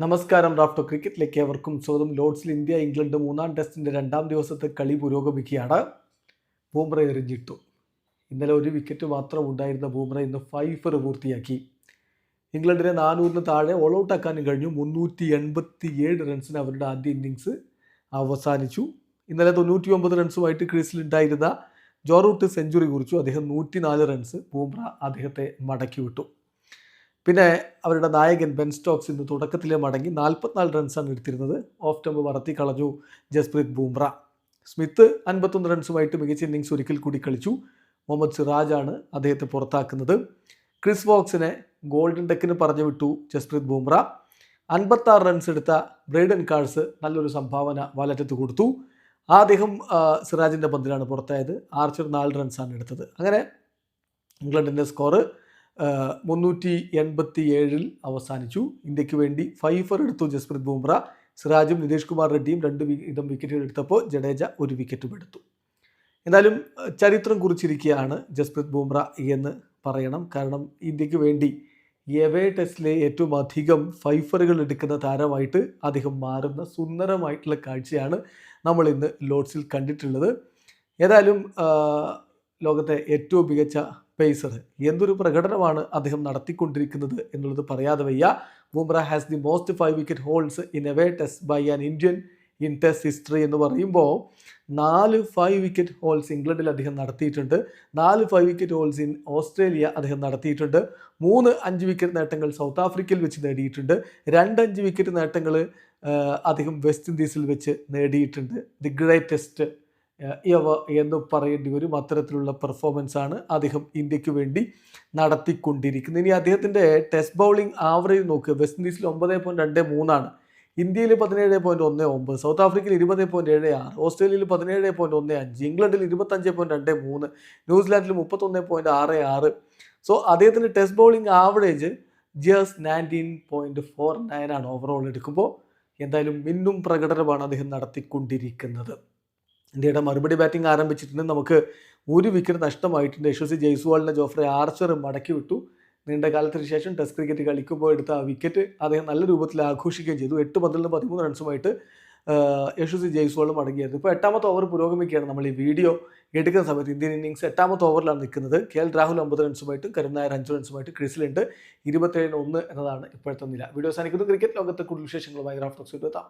നമസ്കാരം റാഫ്റ്റോ ക്രിക്കറ്റിലേക്ക് ഏവർക്കും സ്വാഗതം. ലോർഡ്സിൽ ഇന്ത്യ ഇംഗ്ലണ്ട് മൂന്നാം ടെസ്റ്റിന്റെ രണ്ടാം ദിവസത്തെ കളി പുരോഗമിക്കുകയാണ്. ബൂംറ എറിഞ്ഞിട്ടു. ഇന്നലെ ഒരു വിക്കറ്റ് മാത്രം ഉണ്ടായിരുന്ന ബൂംറ ഇന്ന് ഫൈഫർ പൂർത്തിയാക്കി. ഇംഗ്ലണ്ടിനെ നാനൂറിന് താഴെ ഓൾ ഔട്ട് ആക്കാനും കഴിഞ്ഞു. മുന്നൂറ്റി എൺപത്തി ഏഴ് റൺസിന് അവരുടെ ആദ്യ ഇന്നിങ്സ് അവസാനിച്ചു. ഇന്നലെ തൊണ്ണൂറ്റി ഒമ്പത് റൺസുമായിട്ട് ക്രീസിലുണ്ടായിരുന്ന ജോറൂട്ട് സെഞ്ചുറി കുറിച്ചു. അദ്ദേഹം നൂറ്റി നാല് റൺസ് ബൂംറ അദ്ദേഹത്തെ മടക്കി വിട്ടു പിന്നെ അവരുടെ നായകൻ ബെൻ സ്റ്റോക്സ് ഇന്ന് തുടക്കത്തിലെ മടങ്ങി നാൽപ്പത്തിനാല് റൺസാണ് എടുത്തിരുന്നത്. ഓഫ് ടെമ്പ് വളർത്തി കളഞ്ഞു ജസ്പ്രീത് ബൂംറ. സ്മിത്ത് അൻപത്തൊന്ന് റൺസുമായിട്ട് മികച്ച ഇന്നിങ്സ് ഒരിക്കൽ കൂടി കളിച്ചു. മുഹമ്മദ് സിറാജാണ് അദ്ദേഹത്തെ പുറത്താക്കുന്നത്. ക്രിസ് വോക്സിനെ ഗോൾഡൻ ഡെക്കിന് പറഞ്ഞു വിട്ടു ജസ്പ്രീത് ബൂംറ. അൻപത്താറ് റൺസ് എടുത്ത ബ്രൈഡൻ കാഴ്സ് നല്ലൊരു സംഭാവന വലറ്റത്ത് കൊടുത്തു. ആ അദ്ദേഹം സിറാജിന്റെ പന്തിലാണ് പുറത്തായത്. ആർച്ചർ നാല് റൺസാണ് എടുത്തത്. അങ്ങനെ ഇംഗ്ലണ്ടിന്റെ സ്കോറ് മുന്നൂറ്റി എൺപത്തി ഏഴിൽ അവസാനിച്ചു. ഇന്ത്യയ്ക്ക് വേണ്ടി ഫൈഫർ എടുത്തു ജസ്പ്രീത് ബുംറ. സിറാജും നിതീഷ് കുമാർ റെഡ്ഡിയും രണ്ട് വീതം വിക്കറ്റുകൾ എടുത്തപ്പോൾ ജഡേജ ഒരു വിക്കറ്റും എടുത്തു. എന്നാലും ചരിത്രം കുറിച്ചിരിക്കുകയാണ് ജസ്പ്രീത് ബുംറ എന്ന് പറയണം. കാരണം ഇന്ത്യയ്ക്ക് വേണ്ടി എവേ ടെസ്റ്റിലെ ഏറ്റവും അധികം ഫൈഫറുകൾ എടുക്കുന്ന താരമായിട്ട് അദ്ദേഹം മാറുന്ന സുന്ദരമായിട്ടുള്ള കാഴ്ചയാണ് നമ്മൾ ഇന്ന് ലോഡ്സിൽ കണ്ടിട്ടുള്ളത്. ഏതായാലും ലോകത്തെ ഏറ്റവും മികച്ച പേസർ. എന്തൊരു പ്രകടനമാണ് അദ്ദേഹം നടത്തിക്കൊണ്ടിരിക്കുന്നത് എന്നുള്ളത് പറയാതെ വയ്യ. Bumrah has the most five wicket holds in away test by an Indian in test history എന്ന് പറയുമ്പോൾ നാല് ഫൈവ് വിക്കറ്റ് ഹോൾസ് ഇംഗ്ലണ്ടിൽ അദ്ദേഹം നടത്തിയിട്ടുണ്ട്. നാല് five wicket hauls in Australia അദ്ദേഹം നടത്തിയിട്ടുണ്ട്. മൂന്ന് അഞ്ച് വിക്കറ്റ് നേട്ടങ്ങൾ സൗത്ത് ആഫ്രിക്കയിൽ വെച്ച് നേടിയിട്ടുണ്ട്. രണ്ട് അഞ്ച് വിക്കറ്റ് നേട്ടങ്ങൾ അദ്ദേഹം വെസ്റ്റ് ഇൻഡീസിൽ വെച്ച് നേടിയിട്ടുണ്ട്. ദി ഗ്രേറ്റസ്റ്റ് യവ എന്ന് പറയേണ്ടി വരും. അത്തരത്തിലുള്ള പെർഫോമൻസ് ആണ് അദ്ദേഹം ഇന്ത്യയ്ക്ക് വേണ്ടി നടത്തിക്കൊണ്ടിരിക്കുന്നത്. ഇനി അദ്ദേഹത്തിന്റെ ടെസ്റ്റ് ബൗളിംഗ് ആവറേജ് നോക്കുക വെസ്റ്റ് ഇൻഡീസിൽ ഒമ്പത് പോയിന്റ് രണ്ട് മൂന്നാണ് ഇന്ത്യയിൽ പതിനേഴ് പോയിന്റ് ഒന്ന് ഒമ്പത്. സൗത്ത് ആഫ്രിക്കയിൽ ഇരുപത് പോയിന്റ് ഏഴ് ആറ്. ഓസ്ട്രേലിയയിൽ പതിനേഴ് പോയിന്റ് ഒന്ന് അഞ്ച്. ഇംഗ്ലണ്ടിൽ ഇരുപത്തഞ്ച് പോയിന്റ് രണ്ട് മൂന്ന്. ന്യൂസിലാൻഡിൽ മുപ്പത്തൊന്ന് പോയിന്റ് ആറ് ആറ്. സോ അദ്ദേഹത്തിന്റെ test bowling average just nineteen point four nine ആണ് ഓവറോൾ എടുക്കുമ്പോൾ. എന്തായാലും മിന്നും പ്രകടനമാണ് അദ്ദേഹം നടത്തിക്കൊണ്ടിരിക്കുന്നത്. ഇന്ത്യയുടെ മറുപടി ബാറ്റിംഗ് ആരംഭിച്ചിട്ടുണ്ട്. നമുക്ക് ഒരു വിക്കറ്റ് നഷ്ടമായിട്ടുണ്ട്. യശസ്വി ജയ്സ്വാളിന്റെ ജോഫ്രെ ആർച്ചർ മടക്കി വിട്ടു. നീണ്ട കാലത്തിന് ശേഷം ടെസ്റ്റ് ക്രിക്കറ്റ് കളിക്കുമ്പോൾ എടുത്ത ആ വിക്കറ്റ് അദ്ദേഹം നല്ല രൂപത്തിൽ ആഘോഷിക്കുകയും ചെയ്തു. എട്ട് നിന്ന് പതിമൂന്ന് റൺസുമായിട്ട് യശസ്വി ജയ്സ്വാളും അടങ്ങിയായിരുന്നു ഇപ്പോൾ എട്ടാമത്തെ ഓവർ പുരോഗമിക്കുകയാണ് നമ്മൾ ഈ വീഡിയോ എടുക്കുന്ന സമയത്ത്. ഇന്ത്യൻ ഇന്നിങ്സ് എട്ടാമത്തെ ഓവറിലാണ് നിൽക്കുന്നത്. കെ എൽ രാഹുൽ ഒമ്പത് റൺസുമായിട്ട് കരുൺ നായർ അഞ്ച് റൺസുമായിട്ട് ക്രീസിലുണ്ട് ഇരുപത്തേഴിന് ഒന്ന് എന്നതാണ് ഇപ്പോഴത്തെ നില. വീഡിയോ സാധിക്കുന്നത് ക്രിക്കറ്റ് ലോകത്തെ കൂടുതൽ വിശേഷങ്ങളുമായി റാഫ്റ്റോക്സ് എത്താം